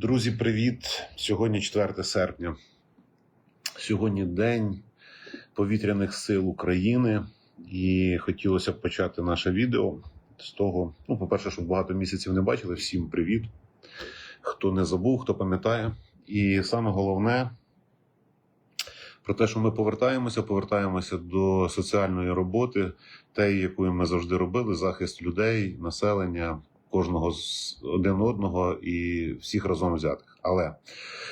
Друзі, привіт! Сьогодні 4 серпня. Сьогодні День повітряних сил України, і хотілося б почати наше відео з того. Ну, по-перше, щоб багато місяців не бачили. Всім привіт. Хто не забув, хто пам'ятає. І саме головне про те, що ми повертаємося, повертаємося до соціальної роботи, тієї, якою ми завжди робили: захист людей, населення, кожного з один одного і всіх разом взятих. Але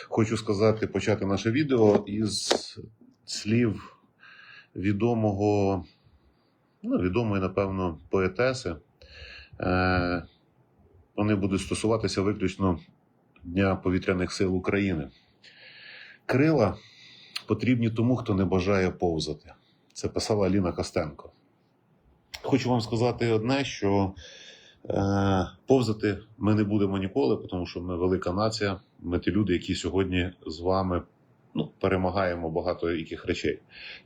хочу сказати, почати наше відео із слів відомого, ну, відомої, напевно, поетеси. Е, Вони будуть стосуватися виключно Дня повітряних сил України. Крила потрібні тому, хто не бажає повзати. Це писала Аліна Костенко. Хочу вам сказати одне, що повзати ми не будемо ніколи, тому що ми велика нація. Ми ті люди, які сьогодні з вами ну, перемагаємо багато яких речей.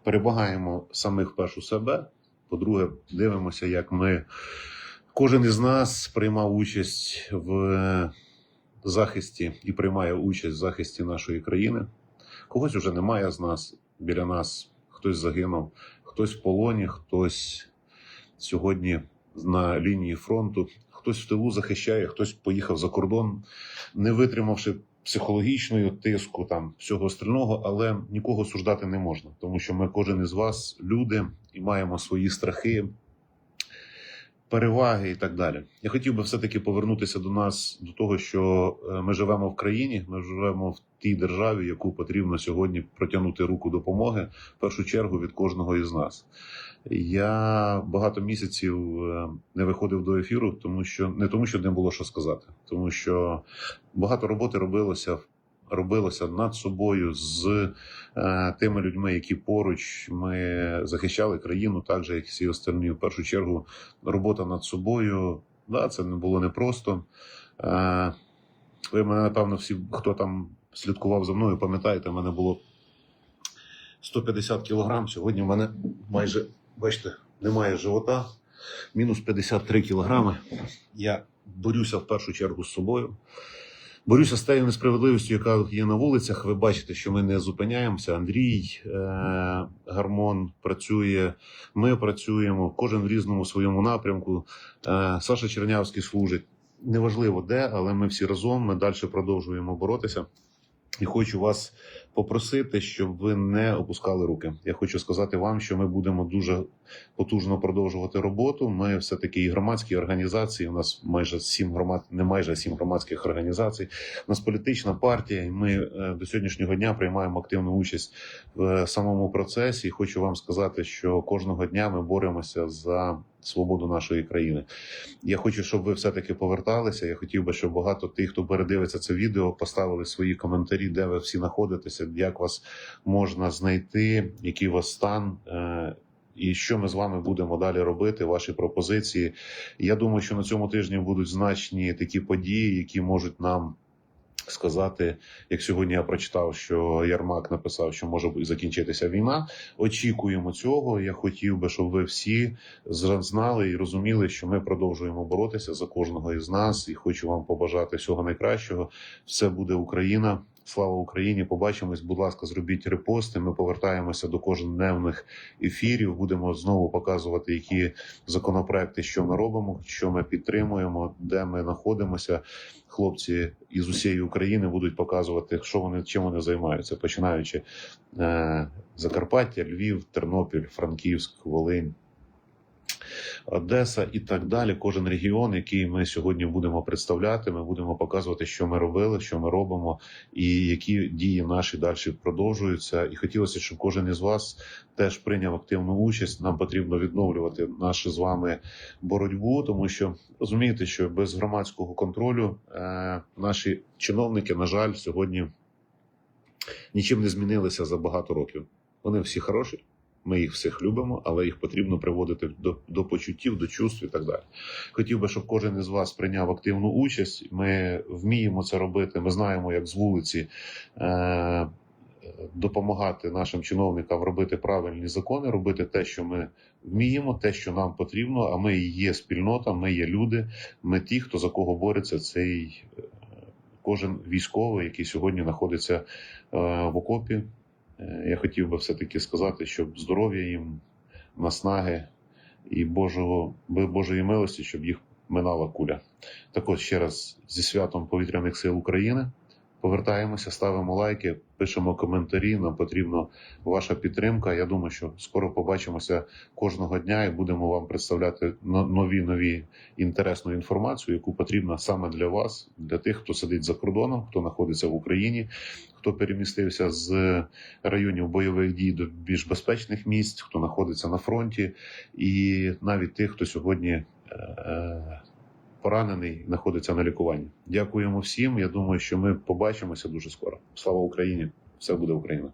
Перемагаємо самих першу себе. По-друге, дивимося, як ми кожен із нас приймав участь в захисті і приймає участь в захисті нашої країни. Когось уже немає з нас біля нас, хтось загинув, хтось в полоні, хтось сьогодні на лінії фронту, хтось в тилу захищає, хтось поїхав за кордон, не витримавши психологічної тиску, там всього остального, але нікого суждати не можна, тому що ми кожен із вас люди і маємо свої страхи. Переваги і так далі. Я хотів би все-таки повернутися до нас, до того, що е, ми живемо в країні, ми живемо в тій державі, яку потрібно сьогодні протягнути руку допомоги в першу чергу від кожного із нас. Я багато місяців е, не виходив до ефіру, тому що не тому, що не було що сказати, тому що багато роботи робилося робилося над собою з е, тими людьми, які поруч ми захищали країну, так же як і всі остальні. В першу чергу, робота над собою. Да, це не було непросто. Е, ви мене, напевно, всі, хто там слідкував за мною, пам'ятаєте, в мене було 150 кілограм. Сьогодні в мене майже, бачите, немає живота. Мінус 53 кілограми. Я борюся в першу чергу з собою. Борюся з тією несправедливістю, яка є на вулицях. Ви бачите, що ми не зупиняємося. Андрій е- Гармон працює, ми працюємо, кожен в різному своєму напрямку. Е- Саша Чернявський служить. Неважливо де, але ми всі разом. Ми далі продовжуємо боротися. І хочу вас попросити, щоб ви не опускали руки. Я хочу сказати вам, що ми будемо дуже потужно продовжувати роботу. Ми все таки і громадські організації. У нас майже сім громад, не майже сім громадських організацій. У нас політична партія. і Ми е, до сьогоднішнього дня приймаємо активну участь в самому процесі. І хочу вам сказати, що кожного дня ми боремося за свободу нашої країни. Я хочу, щоб ви все-таки поверталися. Я хотів би, щоб багато тих, хто передивиться це відео, поставили свої коментарі, де ви всі знаходитеся, як вас можна знайти, який вас стан. е, І що ми з вами будемо далі робити? Ваші пропозиції. Я думаю, що на цьому тижні будуть значні такі події, які можуть нам сказати, як сьогодні я прочитав, що Ярмак написав, що може закінчитися війна. Очікуємо цього. Я хотів би, щоб ви всі знали і розуміли, що ми продовжуємо боротися за кожного із нас, і хочу вам побажати всього найкращого. Все буде Україна. Слава Україні! Побачимось. Будь ласка, зробіть репости. Ми повертаємося до кожнодневних ефірів. Будемо знову показувати, які законопроекти, що ми робимо, що ми підтримуємо, де ми знаходимося. Хлопці із усієї України будуть показувати, що вони чим вони займаються, починаючи е, Закарпаття, Львів, Тернопіль, Франківськ, Волинь. Одеса і так далі. Кожен регіон, який ми сьогодні будемо представляти, ми будемо показувати, що ми робили, що ми робимо, і які дії наші далі продовжуються. І хотілося, щоб кожен із вас теж прийняв активну участь. Нам потрібно відновлювати нашу з вами боротьбу, тому що розумієте, що без громадського контролю е, наші чиновники, на жаль, сьогодні нічим не змінилися за багато років. Вони всі хороші. Ми їх всіх любимо, але їх потрібно приводити до, до почуттів, до чувств і так далі. Хотів би, щоб кожен із вас прийняв активну участь. Ми вміємо це робити. Ми знаємо, як з вулиці е, допомагати нашим чиновникам робити правильні закони, робити те, що ми вміємо, те, що нам потрібно. А ми є спільнота, ми є люди. Ми ті, хто за кого бореться цей кожен військовий, який сьогодні знаходиться е, в окопі. Е, Я хотів би все-таки сказати, щоб здоров'я їм, наснаги і Божого, Божої милості, щоб їх минала куля. Так от ще раз зі святом повітряних сил України. Повертаємося, ставимо лайки, пишемо коментарі. Нам потрібна ваша підтримка. Я думаю, що скоро побачимося кожного дня і будемо вам представляти нові нові інтересну інформацію, яку потрібна саме для вас, для тих, хто сидить за кордоном, хто знаходиться в Україні, хто перемістився з районів бойових дій до більш безпечних місць, хто знаходиться на фронті, і навіть тих, хто сьогодні. е, Поранений знаходиться на лікуванні. Дякуємо всім. Я думаю, що ми побачимося дуже скоро. Слава Україні! Все буде Україна!